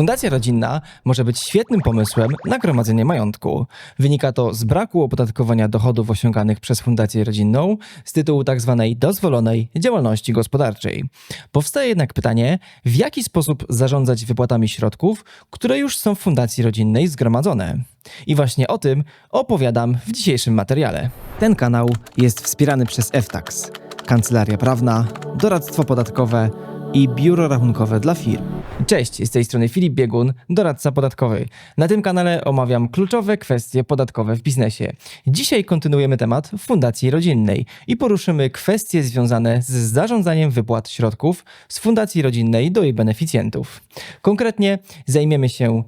Fundacja rodzinna może być świetnym pomysłem na gromadzenie majątku. Wynika to z braku opodatkowania dochodów osiąganych przez fundację rodzinną z tytułu tzw. dozwolonej działalności gospodarczej. Powstaje jednak pytanie, w jaki sposób zarządzać wypłatami środków, które już są w fundacji rodzinnej zgromadzone. I właśnie o tym opowiadam w dzisiejszym materiale. Ten kanał jest wspierany przez FTAX, kancelaria prawna, doradztwo podatkowe i biuro rachunkowe dla firm. Cześć, z tej strony Filip Biegun, doradca podatkowy. Na tym kanale omawiam kluczowe kwestie podatkowe w biznesie. Dzisiaj kontynuujemy temat fundacji rodzinnej i poruszymy kwestie związane z zarządzaniem wypłat środków z fundacji rodzinnej do jej beneficjentów. Konkretnie zajmiemy się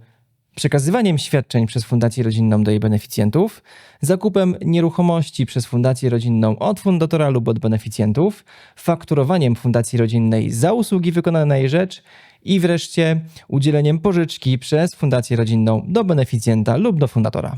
przekazywaniem świadczeń przez Fundację Rodzinną do jej beneficjentów, zakupem nieruchomości przez Fundację Rodzinną od fundatora lub od beneficjentów, fakturowaniem Fundacji Rodzinnej za usługi wykonane na jej rzecz i wreszcie udzieleniem pożyczki przez Fundację Rodzinną do beneficjenta lub do fundatora.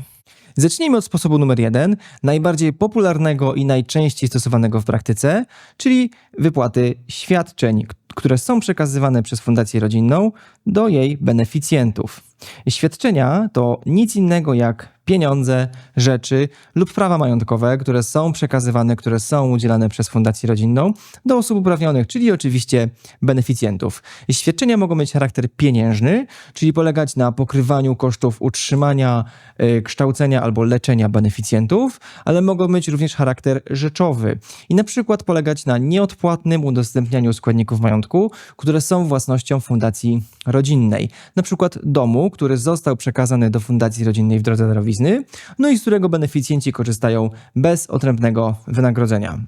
Zacznijmy od sposobu numer jeden, najbardziej popularnego i najczęściej stosowanego w praktyce, czyli wypłaty świadczeń, które są przekazywane przez Fundację Rodzinną do jej beneficjentów. Świadczenia to nic innego jak pieniądze, rzeczy lub prawa majątkowe, które są przekazywane, które są udzielane przez Fundację Rodzinną do osób uprawnionych, czyli oczywiście beneficjentów. Świadczenia mogą mieć charakter pieniężny, czyli polegać na pokrywaniu kosztów utrzymania, y, kształcenia albo leczenia beneficjentów, ale mogą mieć również charakter rzeczowy i na przykład polegać na nieodpłatnym udostępnianiu składników majątku, które są własnością Fundacji Rodzinnej, na przykład domu, który został przekazany do Fundacji Rodzinnej w drodze darowizny, no i z którego beneficjenci korzystają bez odrębnego wynagrodzenia.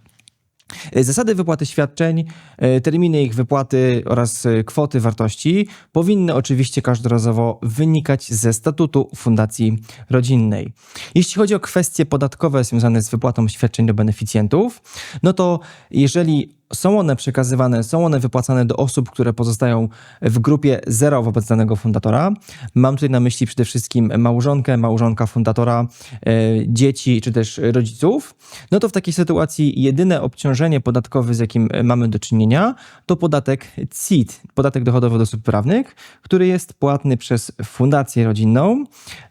Zasady wypłaty świadczeń, e, terminy ich wypłaty oraz e, kwoty wartości powinny oczywiście każdorazowo wynikać ze statutu Fundacji Rodzinnej. Jeśli chodzi o kwestie podatkowe związane z wypłatą świadczeń do beneficjentów, no to jeżeli są one przekazywane, są one wypłacane do osób, które pozostają w grupie zero wobec danego fundatora. Mam tutaj na myśli przede wszystkim małżonkę, małżonka fundatora, e, dzieci czy też rodziców. No to w takiej sytuacji jedyne obciążenie podatkowe, z jakim mamy do czynienia, to podatek CIT, podatek dochodowy od osób prawnych, który jest płatny przez fundację rodzinną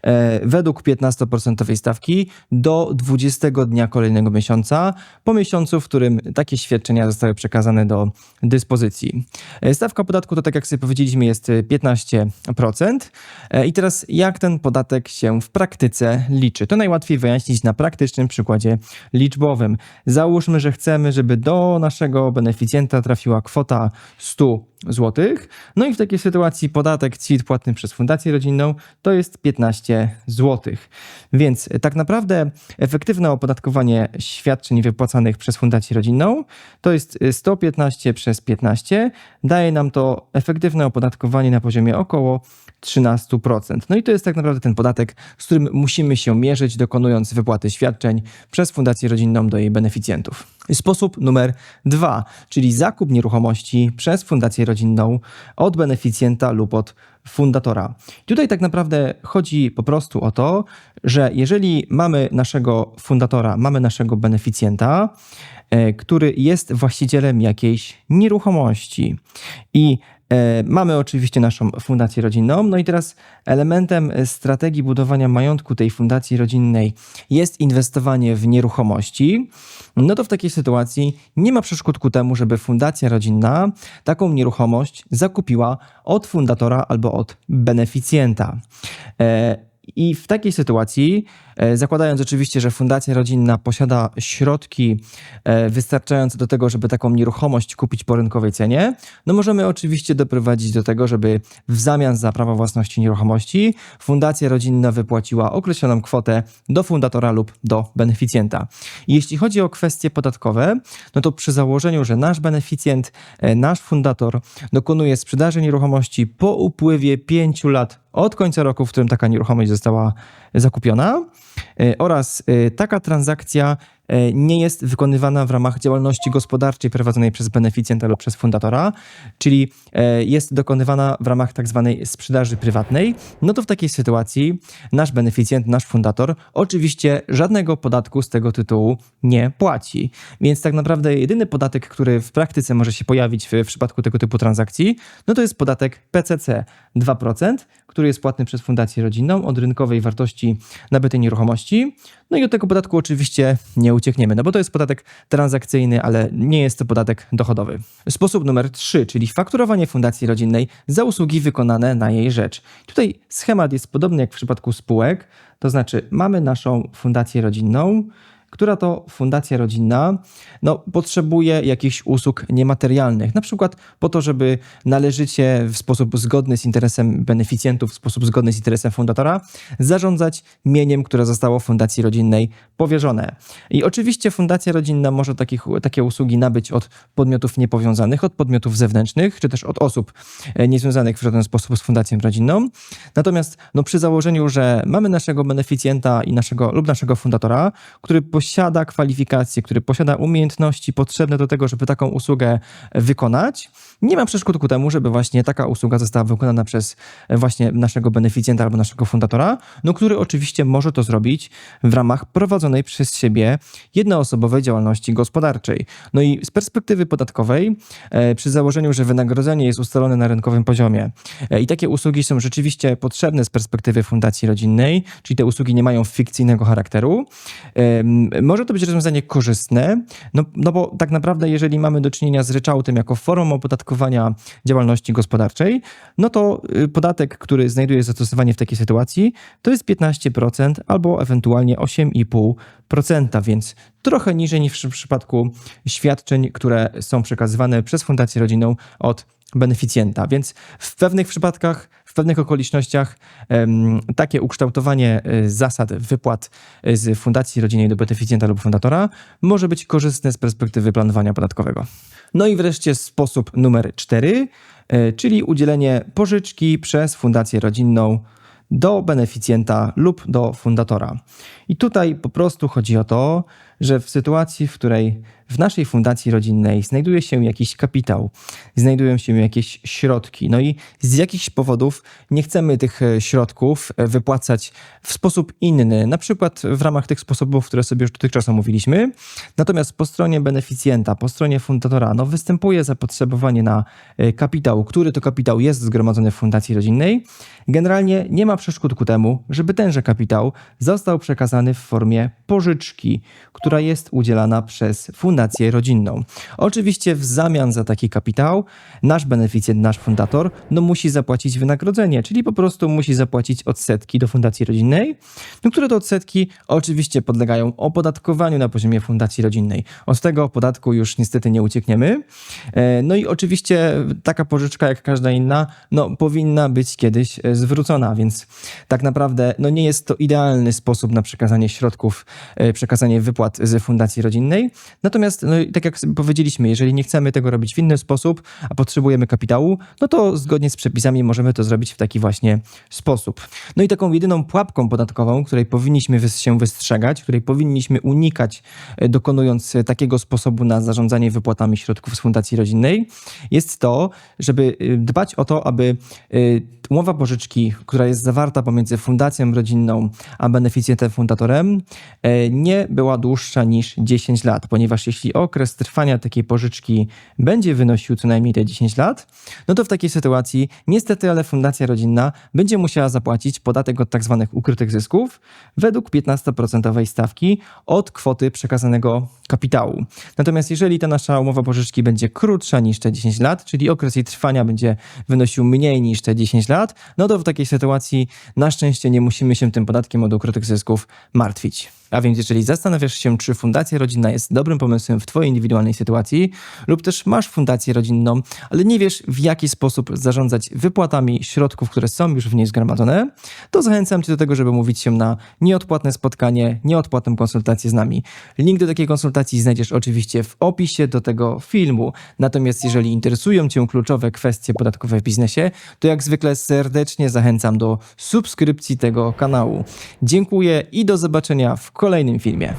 e, według 15% stawki do 20 dnia kolejnego miesiąca, po miesiącu, w którym takie świadczenia zostały zostały przekazane do dyspozycji. E, stawka podatku to, tak jak sobie powiedzieliśmy, jest 15%. E, I teraz, jak ten podatek się w praktyce liczy? To najłatwiej wyjaśnić na praktycznym przykładzie liczbowym. Załóżmy, że chcemy, żeby do naszego beneficjenta trafiła kwota 100 zł. No i w takiej sytuacji podatek CIT płatny przez Fundację Rodzinną to jest 15 zł. Więc tak naprawdę efektywne opodatkowanie świadczeń wypłacanych przez Fundację Rodzinną to jest 115 przez 15. Daje nam to efektywne opodatkowanie na poziomie około 13%. No i to jest tak naprawdę ten podatek, z którym musimy się mierzyć, dokonując wypłaty świadczeń przez Fundację Rodzinną do jej beneficjentów. Sposób numer dwa, czyli zakup nieruchomości przez Fundację Rodzinną od beneficjenta lub od fundatora. Tutaj tak naprawdę chodzi po prostu o to, że jeżeli mamy naszego fundatora, mamy naszego beneficjenta, e, który jest właścicielem jakiejś nieruchomości i mamy oczywiście naszą fundację rodzinną. No i teraz elementem strategii budowania majątku tej fundacji rodzinnej jest inwestowanie w nieruchomości. No to w takiej sytuacji nie ma przeszkód ku temu, żeby fundacja rodzinna taką nieruchomość zakupiła od fundatora albo od beneficjenta. I w takiej sytuacji, e, zakładając oczywiście, że fundacja rodzinna posiada środki e, wystarczające do tego, żeby taką nieruchomość kupić po rynkowej cenie, no możemy oczywiście doprowadzić do tego, żeby w zamian za prawo własności nieruchomości fundacja rodzinna wypłaciła określoną kwotę do fundatora lub do beneficjenta. jeśli chodzi o kwestie podatkowe, no to przy założeniu, że nasz beneficjent, e, nasz fundator dokonuje sprzedaży nieruchomości po upływie 5 lat od końca roku, w którym taka nieruchomość została zakupiona, e, oraz e, taka transakcja nie jest wykonywana w ramach działalności gospodarczej prowadzonej przez beneficjenta lub przez fundatora, czyli e, jest dokonywana w ramach tak zwanej sprzedaży prywatnej, no to w takiej sytuacji nasz beneficjent, nasz fundator oczywiście żadnego podatku z tego tytułu nie płaci. Więc tak naprawdę jedyny podatek, który w praktyce może się pojawić w, w przypadku tego typu transakcji, no to jest podatek PCC 2%, który jest płatny przez fundację rodzinną od rynkowej wartości nabytej nieruchomości. No i od tego podatku oczywiście nie uciekniemy, no bo to jest podatek transakcyjny, ale nie jest to podatek dochodowy. Sposób numer 3, czyli fakturowanie fundacji rodzinnej za usługi wykonane na jej rzecz. Tutaj schemat jest podobny jak w przypadku spółek, to znaczy mamy naszą fundację rodzinną, która to fundacja rodzinna no, potrzebuje jakichś usług niematerialnych, na przykład po to, żeby należycie w sposób zgodny z interesem beneficjentów, w sposób zgodny z interesem fundatora, zarządzać mieniem, które zostało fundacji rodzinnej powierzone. I oczywiście fundacja rodzinna może takich, takie usługi nabyć od podmiotów niepowiązanych, od podmiotów zewnętrznych, czy też od osób e, niezwiązanych w żaden sposób z fundacją rodzinną. Natomiast no, przy założeniu, że mamy naszego beneficjenta i naszego lub naszego fundatora, który posiada kwalifikacje, który posiada umiejętności potrzebne do tego, żeby taką usługę wykonać, nie ma przeszkód ku temu, żeby właśnie taka usługa została wykonana przez właśnie naszego beneficjenta albo naszego fundatora, no który oczywiście może to zrobić w ramach prowadzonej przez siebie jednoosobowej działalności gospodarczej. No i z perspektywy podatkowej, e, przy założeniu, że wynagrodzenie jest ustalone na rynkowym poziomie e, i takie usługi są rzeczywiście potrzebne z perspektywy fundacji rodzinnej, czyli te usługi nie mają fikcyjnego charakteru, e, może to być rozwiązanie korzystne, no, no bo tak naprawdę jeżeli mamy do czynienia z ryczałtem jako formą opodatkowania działalności gospodarczej, no to y, podatek, który znajduje zastosowanie w takiej sytuacji, to jest 15% albo ewentualnie 8,5%, więc trochę niżej niż w przypadku świadczeń, które są przekazywane przez fundację rodzinną od beneficjenta. Więc w pewnych przypadkach, pewnych okolicznościach takie ukształtowanie e, zasad wypłat e, z fundacji rodzinnej do beneficjenta lub fundatora może być korzystne z perspektywy planowania podatkowego. No i wreszcie sposób numer cztery, e, czyli udzielenie pożyczki przez fundację rodzinną do beneficjenta lub do fundatora. I tutaj po prostu chodzi o to, że w sytuacji, w której w naszej fundacji rodzinnej znajduje się jakiś kapitał, znajdują się jakieś środki, no i z jakichś powodów nie chcemy tych e, środków e, wypłacać w sposób inny, na przykład w ramach tych sposobów, które sobie już dotychczas omówiliśmy. Natomiast po stronie beneficjenta, po stronie fundatora, no występuje zapotrzebowanie na e, kapitał, który to kapitał jest zgromadzony w fundacji rodzinnej. Generalnie nie ma przeszkód ku temu, żeby tenże kapitał został przekazany w formie pożyczki, która jest udzielana przez fundację rodzinną. Oczywiście w zamian za taki kapitał nasz beneficjent, nasz fundator, no musi zapłacić wynagrodzenie, czyli po prostu musi zapłacić odsetki do fundacji rodzinnej, no które to odsetki oczywiście podlegają opodatkowaniu na poziomie fundacji rodzinnej. Od tego podatku już niestety nie uciekniemy. E, no i oczywiście taka pożyczka, jak każda inna, no powinna być kiedyś e, zwrócona, więc tak naprawdę no nie jest to idealny sposób na przekazanie środków, e, przekazanie wypłat z fundacji rodzinnej. Natomiast, no, tak jak powiedzieliśmy, jeżeli nie chcemy tego robić w inny sposób, a potrzebujemy kapitału, no to zgodnie z przepisami możemy to zrobić w taki właśnie sposób. No i taką jedyną pułapką podatkową, której powinniśmy się wystrzegać, której powinniśmy unikać, e, dokonując takiego sposobu na zarządzanie wypłatami środków z fundacji rodzinnej, jest to, żeby e, dbać o to, aby umowa pożyczki, która jest zawarta pomiędzy fundacją rodzinną a beneficjentem fundatorem, e, nie była dłuższa niż 10 lat, ponieważ jeśli okres trwania takiej pożyczki będzie wynosił co najmniej te 10 lat, no to w takiej sytuacji niestety, ale fundacja rodzinna będzie musiała zapłacić podatek od tzw. Tak ukrytych zysków według 15% stawki od kwoty przekazanego kapitału. Natomiast jeżeli ta nasza umowa pożyczki będzie krótsza niż te 10 lat, czyli okres jej trwania będzie wynosił mniej niż te 10 lat, no to w takiej sytuacji na szczęście nie musimy się tym podatkiem od ukrytych zysków martwić. A więc jeżeli zastanawiasz się, czy fundacja rodzinna jest dobrym pomysłem w Twojej indywidualnej sytuacji, lub też masz fundację rodzinną, ale nie wiesz w jaki sposób zarządzać wypłatami środków, które są już w niej zgromadzone, to zachęcam Cię do tego, żeby mówić się na nieodpłatne spotkanie, nieodpłatną konsultację z nami. Link do takiej konsultacji znajdziesz oczywiście w opisie do tego filmu. Natomiast jeżeli interesują Cię kluczowe kwestie podatkowe w biznesie, to jak zwykle serdecznie zachęcam do subskrypcji tego kanału. Dziękuję i do zobaczenia w kolejnym filmie.